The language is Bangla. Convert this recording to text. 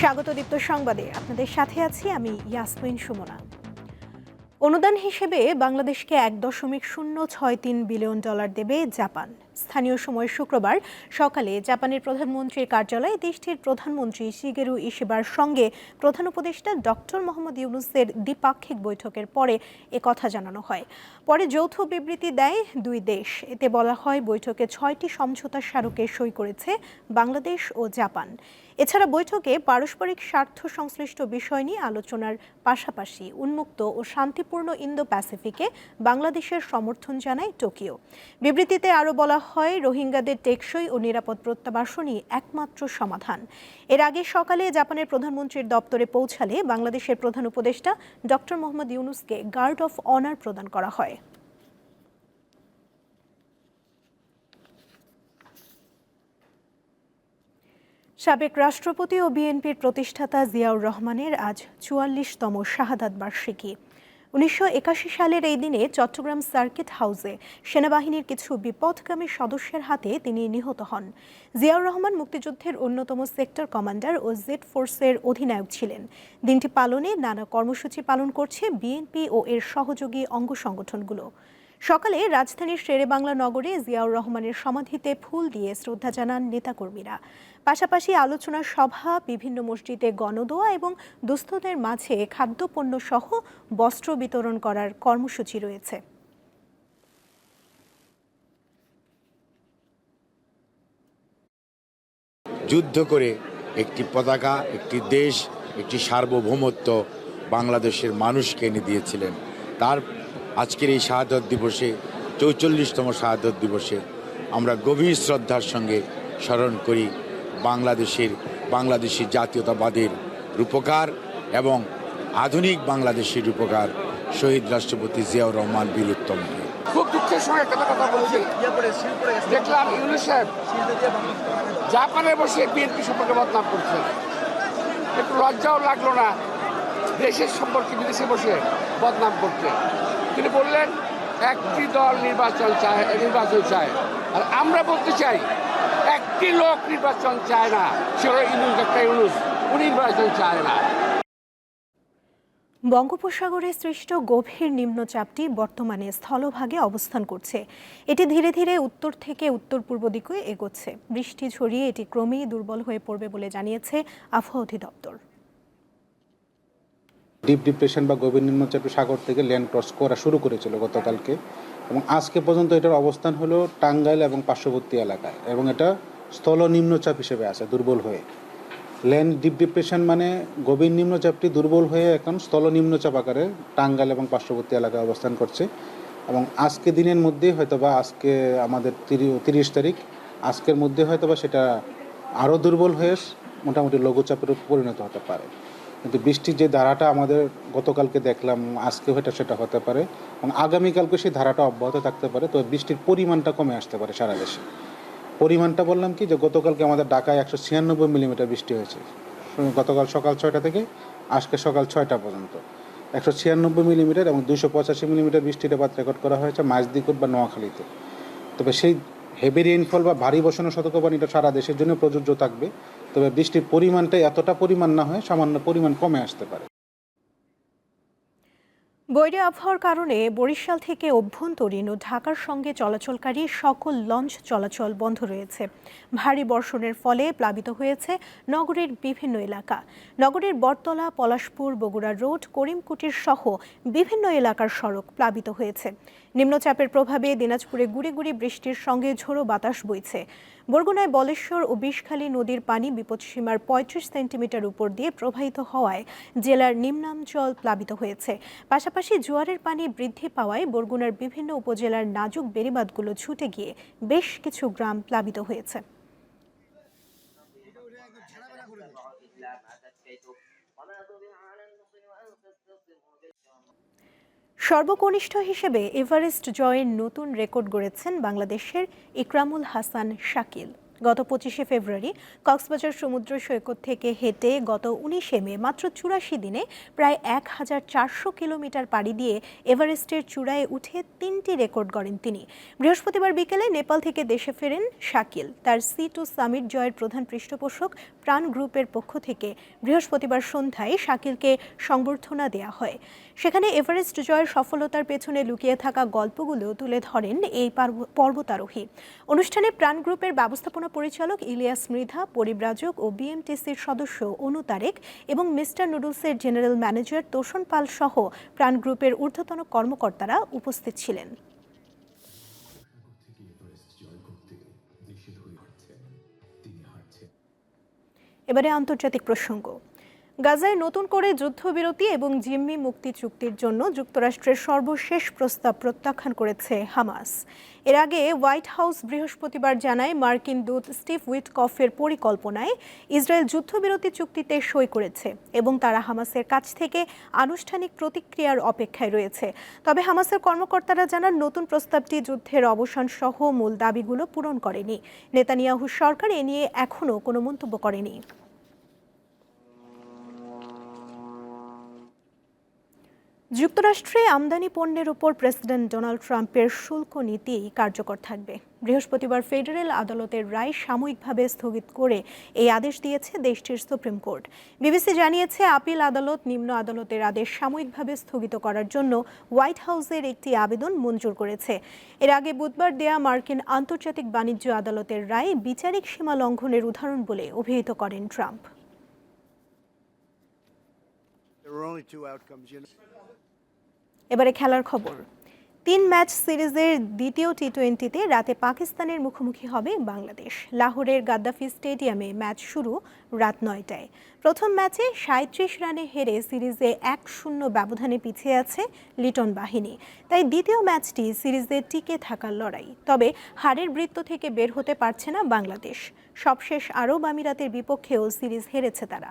স্বাগত দীপ্ত সংবাদে। আপনাদের সাথে আছি আমি ইয়াসমিন সুমনা। অনুদান হিসেবে বাংলাদেশকে এক দশমিক শূন্য ছয় তিন বিলিয়ন ডলার দেবে জাপান। স্থানীয় সময় শুক্রবার সকালে জাপানের প্রধানমন্ত্রীর কার্যালয়ে দেশটির প্রধানমন্ত্রী শিগেরু ইশিবার সঙ্গে প্রধান উপদেষ্টা ডক্টর মোহাম্মদ ইউনুসের দ্বিপাক্ষিক বৈঠকের পরে এ কথা জানানো হয়। পরে যৌথ বিবৃতি দেয় দুই দেশ। এতে বলা হয়, বৈঠকে ছয়টি সমঝোতা স্মারকে সই করেছে বাংলাদেশ ও জাপান। এছাড়া বৈঠকে পারস্পরিক স্বার্থ সংশ্লিষ্ট বিষয় নিয়ে আলোচনার পাশাপাশি উন্মুক্ত ও শান্তিপূর্ণ ইন্দো প্যাসিফিকে বাংলাদেশের সমর্থন জানায় টোকিও। বিবৃতিতে আরও বলা হয়, রোহিঙ্গাদের টেকসই ও নিরাপদ প্রত্যাবাসনই একমাত্র সমাধান। এর আগে সকালে জাপানের প্রধানমন্ত্রীর দপ্তরে পৌঁছালে বাংলাদেশের প্রধান উপদেষ্টা ডক্টর মোহাম্মদ ইউনুসকে গার্ড অফ অনার প্রদান করা হয়। সাবেক রাষ্ট্রপতি ও বিএনপির প্রতিষ্ঠাতা জিয়াউর রহমানের আজ চুয়াল্লিশতম শাহাদাত বার্ষিকী। উনিশশো একাশি সালের এই দিনে চট্টগ্রাম সার্কিট হাউসে সেনাবাহিনীর কিছু বিপদগামী সদস্যের হাতে তিনি নিহত হন। জিয়াউর রহমান মুক্তিযুদ্ধের অন্যতম সেক্টর কমান্ডার ও জেড ফোর্সের অধিনায়ক ছিলেন। দিনটি পালনে নানা কর্মসূচি পালন করছে বিএনপি ও এর সহযোগী অঙ্গ সংগঠনগুলো। সকালে রাজধানীর শেরেবাংলা নগরে জিয়াউর রহমানের সমাধিতে ফুল দিয়ে শ্রদ্ধা জানান নেতাকর্মীরা। পাশাপাশি আলোচনা সভা, বিভিন্ন মসজিদে গণদোয়া এবং দুস্থদের মাঝে খাদ্যপণ্য সহ বস্ত্র বিতরণ করার কর্মসূচি রয়েছে। যুদ্ধ করে একটি পতাকা, একটি দেশ, একটি সার্বভৌমত্ব বাংলাদেশের মানুষকে এনে দিয়েছিলেন। তার আজকের এই শাহাদত দিবসে চৌচল্লিশতম শাহাদত দিবসে আমরা গভীর শ্রদ্ধার সঙ্গে স্মরণ করি বাংলাদেশের বাংলাদেশি জাতীয়তাবাদের রূপকার এবং আধুনিক বাংলাদেশের রূপকার শহীদ রাষ্ট্রপতি জিয়াউর রহমান বীর উত্তমকে। খুব দুঃখের সঙ্গে একটা কথা বলছি। দেখলাম ইউনুস সাহেব জাপানে বসে বিএনপি সম্পর্কে বদনাম করছে। একটু লজ্জাও লাগল না। দেশের সম্পর্কে বিদেশে বসে বদনাম করতে তিনি বললেন, একটি দল নির্বাচন চায় নির্বাচন চায়। আর আমরা বলতে চাই, একটি লোক নির্বাচন চায় না, সে হলো ইউনুস একটা ইউনুস। উনি নির্বাচন চায় না। বঙ্গোপসাগরে সৃষ্ট গভীর নিম্নচাপটি বর্তমানে স্থলভাগে অবস্থান করছে। এটি ধীরে ধীরে উত্তর থেকে উত্তর পূর্ব দিকে এগোচ্ছে। বৃষ্টি ছড়িয়ে এটি ক্রমেই দুর্বল হয়ে পড়বে বলে জানিয়েছে আবহাওয়া অধিদপ্তর। ডিপ ডিপ্রেশন বা গভীর নিম্নচাপের সাগর থেকে ল্যান্ড ক্রস করা শুরু করেছিল গতকালকে। এবং আজকে পর্যন্ত এটার অবস্থান হলো টাঙ্গাইল এবং পার্শ্ববর্তী এলাকায়। এবং এটা স্থল নিম্নচাপ হিসেবে আছে, দুর্বল হয়ে। ল্যান্ড ডিপ ডিপ্রেশন মানে গভীর নিম্নচাপটি দুর্বল হয়ে এখন স্থল নিম্নচাপ আকারে টাঙ্গাইল এবং পার্শ্ববর্তী এলাকায় অবস্থান করছে। এবং আজকে দিনের মধ্যে হয়তো বা আজকে আমাদের তিরিশ তারিখ, আজকের মধ্যে হয়তো বা সেটা আরও দুর্বল হয়ে মোটামুটি লঘুচাপের পরিণত হতে পারে। কিন্তু বৃষ্টির যে ধারাটা আমাদের গতকালকে দেখলাম আজকে হয়তো সেটা হতে পারে। এবং আগামীকালকে সেই ধারাটা অব্যাহত থাকতে পারে তো বৃষ্টির পরিমাণটা কমে আসতে পারে সারা দেশে। পরিমাণটা বললাম কি, যে গতকালকে আমাদের ঢাকায় একশো ছিয়ানব্বই মিলিমিটার বৃষ্টি হয়েছে। গতকাল সকাল ছয়টা থেকে আজকে সকাল ছয়টা পর্যন্ত। একশো ছিয়ানব্বই মিলিমিটার এবং দুশো পঁচাশি মিলিমিটার বৃষ্টির বাদ রেকর্ড করা হয়েছে মাঝদিকুট বা নোয়াখালীতে। তবে সেই হেভি রেইনফল বা ভারী বসানো সতর্কবাণীটা সারা দেশের জন্য প্রযোজ্য থাকবে। তবে বৃষ্টির পরিমাণটা এতটা পরিমাণ না হয়, সামান্য পরিমাণ কমে আসতে পারে। বৈরী আবহাওয়ার কারণে বরিশাল থেকে অভ্যন্তরীণ ও ঢাকার সঙ্গে চলাচলকারী সকল লঞ্চ চলাচল বন্ধ রয়েছে। ভারী বর্ষণের ফলে প্লাবিত হয়েছে নগরের বিভিন্ন এলাকা। নগরের বটতলা, পলাশপুর, বগুড়া রোড, করিমকুটির সহ বিভিন্ন এলাকার সড়ক প্লাবিত হয়েছে। নিম্নচাপের প্রভাবে দিনাজপুরে গুড়ি গুড়ি বৃষ্টির সঙ্গে ঝোড়ো বাতাস বইছে। বরগুনায় বলেশ্বর ও বিষখালী নদীর পানি বিপদসীমার পঁয়ত্রিশ সেন্টিমিটার উপর দিয়ে প্রবাহিত হওয়ায় জেলার নিম্নাঞ্চল প্লাবিত হয়েছে। পাশাপাশি জোয়ারের পানি বৃদ্ধি পাওয়ায় বরগুনার বিভিন্ন উপজেলার নাজুক বেড়িবাঁধগুলো ছুটে গিয়ে বেশ কিছু গ্রাম প্লাবিত হয়েছে। সর্বকনিষ্ঠ হিসেবে এভারেস্ট জয়ের নতুন রেকর্ড গড়েছেন বাংলাদেশের ইকরামুল হাসান শাকিল। গত পঁচিশে ফেব্রুয়ারি কক্সবাজার সমুদ্র সৈকত থেকে হেঁটে গত উনিশে মে, মাত্র চুরাশি দিনে প্রায় এক হাজার চারশো কিলোমিটার পাড়ি দিয়ে এভারেস্টের চূড়ায় উঠে তিনটি রেকর্ড গড়েন তিনি। বৃহস্পতিবার বিকেলে নেপাল থেকে দেশে ফেরেন শাকিল। তার সি টু সামিট জয়ের প্রধান পৃষ্ঠপোষক প্রাণ গ্রুপের পক্ষ থেকে বৃহস্পতিবার সন্ধ্যায় শাকিলকে সংবর্ধনা দেয়া হয়। সেখানে এভারেস্ট জয়ের সফলতার পেছনে লুকিয়ে থাকা গল্পগুলো তুলে ধরেন এই পর্বতারোহী। অনুষ্ঠানে প্রাণ গ্রুপের ব্যবস্থাপনা পরিচালক ইলিয়াস মৃধা, পরিব্রাজক ও বিএমটিসির সদস্য অনু তারেক এবং মিস্টার নুডলসের জেনারেল ম্যানেজার তোষণ পাল সহ প্রাণ গ্রুপের ঊর্ধ্বতন কর্মকর্তারা উপস্থিত ছিলেন। এবারে আন্তর্জাতিক প্রসঙ্গ। গাজায় নতুন করে যুদ্ধবিরতি এবং জিম্মি মুক্তি চুক্তির জন্য যুক্তরাষ্ট্রের সর্বশেষ প্রস্তাব প্রত্যাখ্যান করেছে হামাস। এর আগে হোয়াইট হাউস বৃহস্পতিবার জানায় মার্কিন দূত স্টিভ উইটকফের পরিকল্পনায় ইসরায়েল যুদ্ধবিরতি চুক্তিতে সই করেছে এবং তারা হামাসের কাছ থেকে আনুষ্ঠানিক প্রতিক্রিয়ার অপেক্ষায় রয়েছে। তবে হামাসের কর্মকর্তারা জানান, নতুন প্রস্তাবটি যুদ্ধের অবসান সহ মূল দাবিগুলো পূরণ করেনি। নেতানিয়াহু সরকার এ নিয়ে এখনও কোনো মন্তব্য করেনি। যুক্তরাষ্ট্রে আমদানি পণ্যের উপর প্রেসিডেন্ট ডোনাল্ড ট্রাম্পের শুল্ক নীতি কার্যকর থাকবে। বৃহস্পতিবার ফেডারেল আদালতের রায় সাময়িকভাবে স্থগিত করে এই আদেশ দিয়েছে দেশটির সুপ্রিম কোর্ট। বিবিসি জানিয়েছে, আপিল আদালত নিম্ন আদালতের আদেশ সাময়িকভাবে স্থগিত করার জন্য হোয়াইট হাউসের একটি আবেদন মঞ্জুর করেছে। এর আগে বুধবার দেয়া মার্কিন আন্তর্জাতিক বাণিজ্য আদালতের রায় বিচারিক সীমা লঙ্ঘনের উদাহরণ বলে অভিহিত করেন ট্রাম্প। এবারে খেলার খবর। তিন ম্যাচ সিরিজের দ্বিতীয় টি টোয়েন্টিতে রাতে পাকিস্তানের মুখোমুখি হবে বাংলাদেশ। লাহোরের গাদ্দাফি স্টেডিয়ামে ম্যাচ শুরু রাত নয়টায়। প্রথম ম্যাচে সাঁত্রিশ রানে হেরে সিরিজে এক শূন্য ব্যবধানে পিছিয়ে আছে লিটন বাহিনী। তাই দ্বিতীয় ম্যাচটি সিরিজে টিকে থাকার লড়াই। তবে হারের বৃত্ত থেকে বের হতে পারছে না বাংলাদেশ। সবশেষ আরব আমিরাতের বিপক্ষেও সিরিজ হেরেছে তারা।